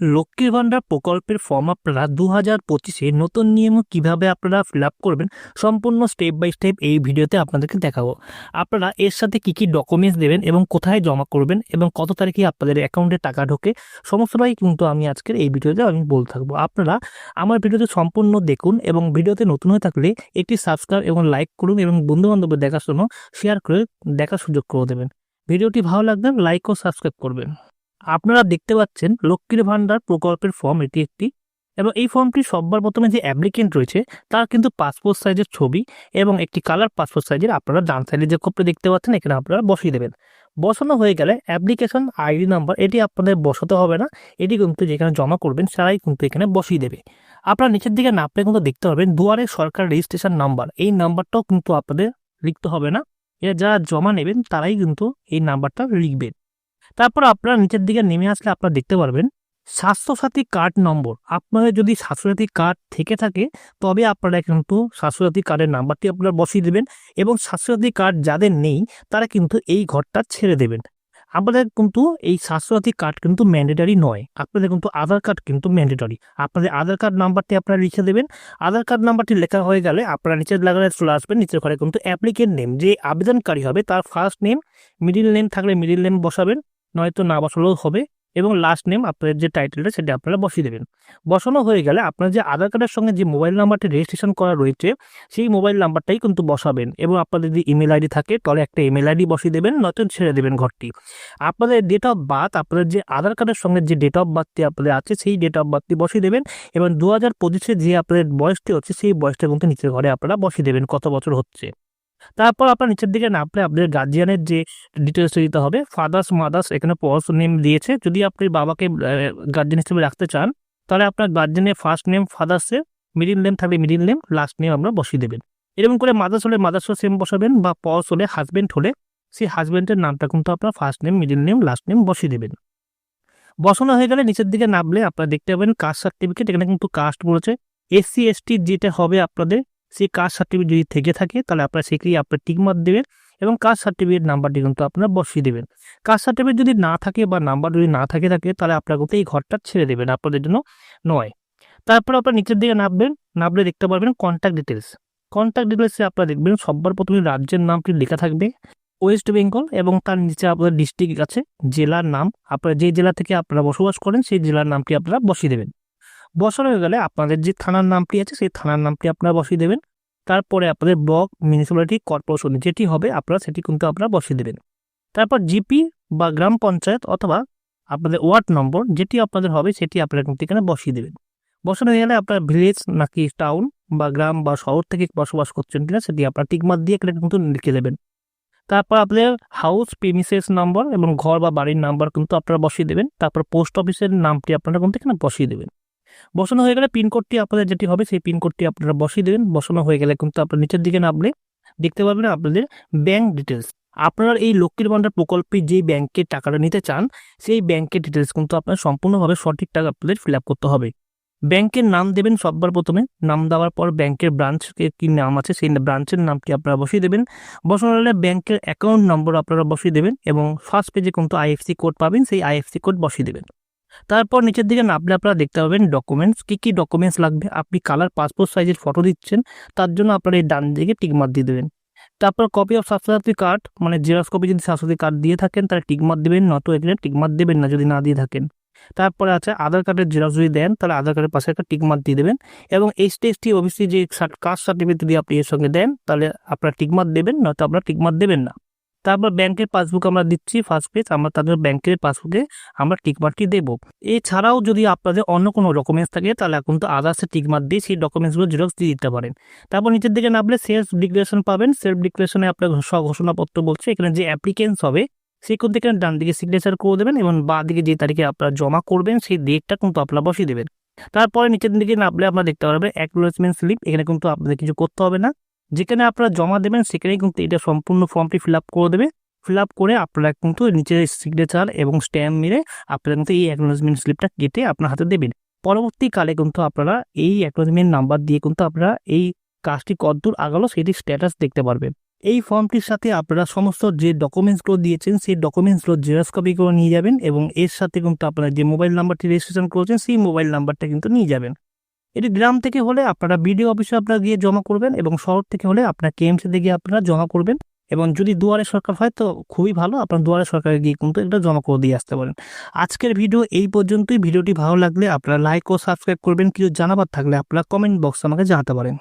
লক্ষ্মীর ভাণ্ডার প্রকল্পের ফর্ম আপনারা দু হাজার পঁচিশে নতুন নিয়ম কীভাবে আপনারা ফিল করবেন সম্পূর্ণ স্টেপ বাই স্টেপ এই ভিডিওতে আপনাদেরকে দেখাবো। আপনারা এর সাথে কি কি ডকুমেন্টস দেবেন এবং কোথায় জমা করবেন এবং কত তারিখে আপনাদের অ্যাকাউন্টে টাকা ঢোকে সমস্তটাই কিন্তু আমি আজকের এই ভিডিওতে আমি বলতে থাকব। আপনারা আমার ভিডিওতে সম্পূর্ণ দেখুন এবং ভিডিওতে নতুন হয়ে থাকলে একটি সাবস্ক্রাইব এবং লাইক করুন এবং বন্ধু বান্ধবের দেখার জন্য শেয়ার করে দেখার সুযোগ করে দেবেন। ভিডিওটি ভালো লাগলে লাইক ও সাবস্ক্রাইব করবেন। আপনারা দেখতে পাচ্ছেন লক্ষ্মীর ভাণ্ডার প্রকল্পের ফর্ম এটি একটি। এবং এই ফর্মটি সবার প্রথমে যে অ্যাপ্লিকেন্ট রয়েছে, তার কিন্তু পাসপোর্ট সাইজের ছবি এবং একটি কালার পাসপোর্ট সাইজের আপনারা ডান সাইডে যে কপি দেখতে পাচ্ছেন, এখানে আপনারা বসিয়ে দেবেন। বসানো হয়ে গেলে অ্যাপ্লিকেশন আইডি নাম্বার এটি আপনাদের বসাতে হবে না। এটি কিন্তু যেখানে জমা করবেন তারাই কিন্তু এখানে বসিয়ে দেবে। আপনারা নিচের দিকে নাপলে কিন্তু দেখতে পাবেন দুয়ারে সরকার রেজিস্ট্রেশন নাম্বার এই নাম্বারটাও কিন্তু আপনাদের লিখতে হবে না। এরা যারা জমা নেবেন, তারাই কিন্তু এই নাম্বারটা লিখবেন। তারপর আপনারা নিচের দিকে নেমে আসলে আপনারা দেখতে পারবেন, স্বাস্থ্যসাথী কার্ড নম্বর। আপনাদের যদি স্বাস্থ্যসাথী কার্ড থেকে থাকে, তবে আপনারা কিন্তু স্বাস্থ্যসাথী কার্ডের নাম্বারটি আপনারা বসিয়ে দেবেন এবং স্বাস্থ্যসাথী কার্ড যাদের নেই, তারা কিন্তু এই ঘরটা ছেড়ে দেবেন। আপনাদের কিন্তু এই স্বাস্থ্যসাথী কার্ড কিন্তু ম্যান্ডেটারি নয়, আপনাদের কিন্তু আধার কার্ড কিন্তু ম্যান্ডেটারি। আপনাদের আধার কার্ড নাম্বারটি আপনারা লিখে দেবেন, আধার কার্ড নাম্বারটি লেখা হয়ে গেলে আপনারা নিচের লাগালে চলে আসবেন, নিচের ঘরে কিন্তু অ্যাপ্লিকেন্ট নেম যে আবেদনকারী হবে, তার ফার্স্ট নেম মিডিল নেম থাকলে মিডিল নেম বসাবেন। নয়তো না বসালেও হবে এবং লাস্ট নেম আপনাদের যে টাইটেলটা সেটা আপনারা বসিয়ে দেবেন। বসানো হয়ে গেলে আপনার যে আধার কার্ডের সঙ্গে যে মোবাইল নাম্বারটি রেজিস্ট্রেশন করা রয়েছে, সেই মোবাইল নাম্বারটাই কিন্তু বসাবেন এবং আপনাদের যদি ইমেল আইডি থাকে, তাহলে একটা ইমেল আইডি বসিয়ে দেবেন, নয়তো ছেড়ে দেবেন ঘরটি। আপনাদের ডেট অফ বার্থ আপনাদের যে আধার কার্ডের সঙ্গে যে ডেট অফ বার্থটি আপনাদের আছে, সেই ডেট অফ বার্থটি বসিয়ে দেবেন এবং দু হাজার পঁচিশে যে আপনাদের বয়সটি হচ্ছে, সেই বয়সটা কিন্তু নিচের ঘরে আপনারা বসিয়ে দেবেন, কত বছর হচ্ছে। তারপর আপনার নিচের দিকে নামলে আপনাদের গার্জিয়ানের যে ডিটেলস দিতে হবে ফাদার্স মাদার্স এখানে পরস নেম দিয়েছে। যদি আপনি বাবাকে গার্জিয়ান হিসেবে রাখতে চান, তাহলে আপনার গার্জিয়ানের ফার্স্ট নেম ফাদার্সের মিডিল নেম থাকলে মিডিল নেম লাস্ট নেম আপনারা বসিয়ে দেবেন। এরকম করে মাদার্স হলে মাদার্স সেম বসাবেন বা পরস হলে হাজবেন্ড হলে সেই হাজবেন্ডের নামটা কিন্তু আপনার first name middle name last name বসিয়ে দেবেন। বসানো হয়ে গেলে নিচের দিকে নামলে আপনারা দেখতে পাবেন কাস্ট সার্টিফিকেট এখানে কিন্তু কাস্ট বলেছে। এসসি এসটি যেটা হবে আপনাদের সেই কাস্ট সার্টিফিকেট যদি থেকে থাকে, তাহলে আপনারা সেটি আপনার টিকমার দেবেন এবং কাস্ট সার্টিফিকেট নাম্বারটি কিন্তু আপনারা বসিয়ে দেবেন। কাস্ট সার্টিফিকেট যদি না থাকে বা নাম্বার যদি না থাকে থাকে, তাহলে আপনারা কিন্তু এই ঘরটা ছেড়ে দেবেন আপনাদের জন্য নয়। তারপর আপনার নিচের দিকে নামবেন, নামলে দেখতে পারবেন কন্ট্যাক্ট ডিটেলস কন্ট্যাক্ট ডিটেলসে আপনারা দেখবেন সবার প্রথমে রাজ্যের নামটি লেখা থাকবে ওয়েস্ট বেঙ্গল এবং তার নিচে আপনার ডিস্ট্রিক্ট আছে, জেলার নাম। আপনারা যে জেলা থেকে আপনারা বসবাস করেন, সেই জেলার নামটি আপনারা বসিয়ে দেবেন। বসানো হয়ে গেলে আপনাদের যে থানার নামটি আছে, সেই থানার নামটি আপনারা বসিয়ে দেবেন। তারপরে আপনাদের ব্লক মিউনিসিপ্যালিটি কর্পোরেশন যেটি হবে, আপনারা সেটি কিন্তু আপনারা বসিয়ে দেবেন। তারপর জিপি বা গ্রাম পঞ্চায়েত অথবা আপনাদের ওয়ার্ড নম্বর যেটি আপনাদের হবে, সেটি আপনারা কিন্তু এখানে বসিয়ে দেবেন। বসানো হয়ে গেলে আপনার ভিলেজ নাকি টাউন বা গ্রাম বা শহর থেকে বসবাস করছেন কিনা, সেটি আপনার টিকমার দিয়ে এখানে কিন্তু লিখে দেবেন। তারপর আপনাদের হাউস প্রিমিসেস নাম্বার এবং ঘর বা বাড়ির নাম্বার কিন্তু আপনারা বসিয়ে দেবেন। তারপর পোস্ট অফিসের নামটি আপনারা কিন্তু এখানে বসিয়ে দেবেন। বসানো হয়ে গেলে পিনকোডটি আপনাদের যেটি হবে সেই পিনকোডটি আপনারা বসিয়ে দেবেন। বসানো হয়ে গেলে কিন্তু আপনার নিচের দিকে নামলে দেখতে পাবেন আপনাদের ব্যাংক ডিটেলস আপনার এই লক্ষ্মীর ভাণ্ডার প্রকল্পে যে ব্যাংকের টাকাটা নিতে চান, সেই ব্যাংকের ডিটেলস কিন্তু আপনার সম্পূর্ণভাবে সঠিক টাকা আপনাদের ফিল করতে হবে। ব্যাংকের নাম দেবেন সববার প্রথমে। নাম দেওয়ার পর ব্যাংকের ব্রাঞ্চকে কি নাম আছে সেই ব্রাঞ্চের নামটি আপনারা বসিয়ে দেবেন। বসানো হলে ব্যাংকের অ্যাকাউন্ট নম্বর আপনারা বসিয়ে দেবেন এবং ফার্স্ট পেজে কিন্তু আইএফসি কোড পাবেন, সেই আইএফসি কোড বসিয়ে দেবেন। তারপর নিচের দিকে নামলে আপনারা দেখতে পাবেন ডকুমেন্টস কী কী ডকুমেন্টস লাগবে? আপনি কালার পাসপোর্ট সাইজের ফটো দিচ্ছেন, তার জন্য আপনারা এই ডান দিকে টিকমার্ক দিয়ে দেবেন। তারপর কপি অফ স্বাস্থ্যসাথী কার্ড মানে জেরক্স কপি যদি স্বাস্থ্যসাথী কার্ড দিয়ে থাকেন, তাহলে টিকমার্ক দেবেন নত এখানে টিকমার্ক দেবেন না, যদি না দিয়ে থাকেন। তারপরে আছে আধার কার্ডের জেরক্স যদি দেন, তাহলে আধার কার্ডের পাশে একটা টিকমার্ক দিয়ে দেবেন। এবং এইচটি এসটি ওবিসি যে কাস্ট সার্টিফিকেট যদি আপনি এর সঙ্গে দেন, তাহলে আপনারা টিকমার্ক দেবেন, নয়তো আপনারা টিকমার্ক দেবেন না। তারপর ব্যাংকের পাসবুক আমরা দিচ্ছি ফার্স্ট পেজ আমরা তাদের ব্যাংকের পাসবুকে আমরা টিকমার্কটি দেব। এছাড়াও যদি আপনাদের অন্য কোনো ডকুমেন্টস থাকে, তাহলে এখন তো আদার্সে টিকমার্ক দিয়ে সেই ডকুমেন্টসগুলো জেরক্স দিয়ে দিতে পারেন। তারপর নিচের দিকে নামলে সেলফ ডিক্লারেশন পাবেন। সেলফ ডিক্লারেশনে আপনার ঘোষণাপত্র বলছে, এখানে যে অ্যাপ্লিকেন্স হবে সেই কিন্তু এখানে ডান দিকে সিগনেচার করে দেবেন এবং বা দিকে যে তারিখে আপনারা জমা করবেন, সেই ডেটটা কিন্তু আপনারা বসিয়ে দেবেন। তারপরে নিচের দিকে নামলে আপনারা দেখতে পারবেন অ্যাকনোলেজমেন্ট স্লিপ এখানে কিন্তু আপনাদের কিছু করতে হবে না। যেখানে আপনারা জমা দেবেন, সেখানেই কিন্তু এটা সম্পূর্ণ ফর্মটি ফিল করে দেবে। ফিল করে আপনারা কিন্তু নিচে সিগনেচার এবং স্ট্যাম্প মেরে আপনারা কিন্তু এই অ্যাকনোলজমেন্ট স্লিপটা কেটে আপনার হাতে দেবেন। পরবর্তীকালে কিন্তু আপনারা এই অ্যাকনোলজমেন্ট নাম্বার দিয়ে কিন্তু আপনারা এই কাজটি কতদূর আগালো সেটি স্ট্যাটাস দেখতে পারবেন। এই ফর্মটির সাথে আপনারা সমস্ত যে ডকুমেন্টসগুলো দিয়েছেন, সেই ডকুমেন্টসগুলো জেরক্স কপি করে নিয়ে যাবেন এবং এর সাথে কিন্তু আপনারা যে মোবাইল নাম্বারটি রেজিস্ট্রেশন করেছেন, সেই মোবাইল নাম্বারটা কিন্তু নিয়ে যাবেন। এটি গ্রাম থেকে হলে আপনারা বিডিও অফিসে আপনারা গিয়ে জমা করবেন এবং শহর থেকে হলে আপনার কেএমসিতে গিয়ে আপনারা জমা করবেন। এবং যদি দুয়ারে সরকার হয় তো খুবই ভালো, আপনার দুয়ারে সরকারে গিয়ে কিন্তু এটা জমা করে দিয়ে আসতে পারেন। আজকের ভিডিও এই পর্যন্তই। ভিডিওটি ভালো লাগলে আপনারা লাইক ও সাবস্ক্রাইব করবেন। কিছু জানাবার থাকলে আপনারা কমেন্ট বক্সে আমাকে জানাতে পারেন।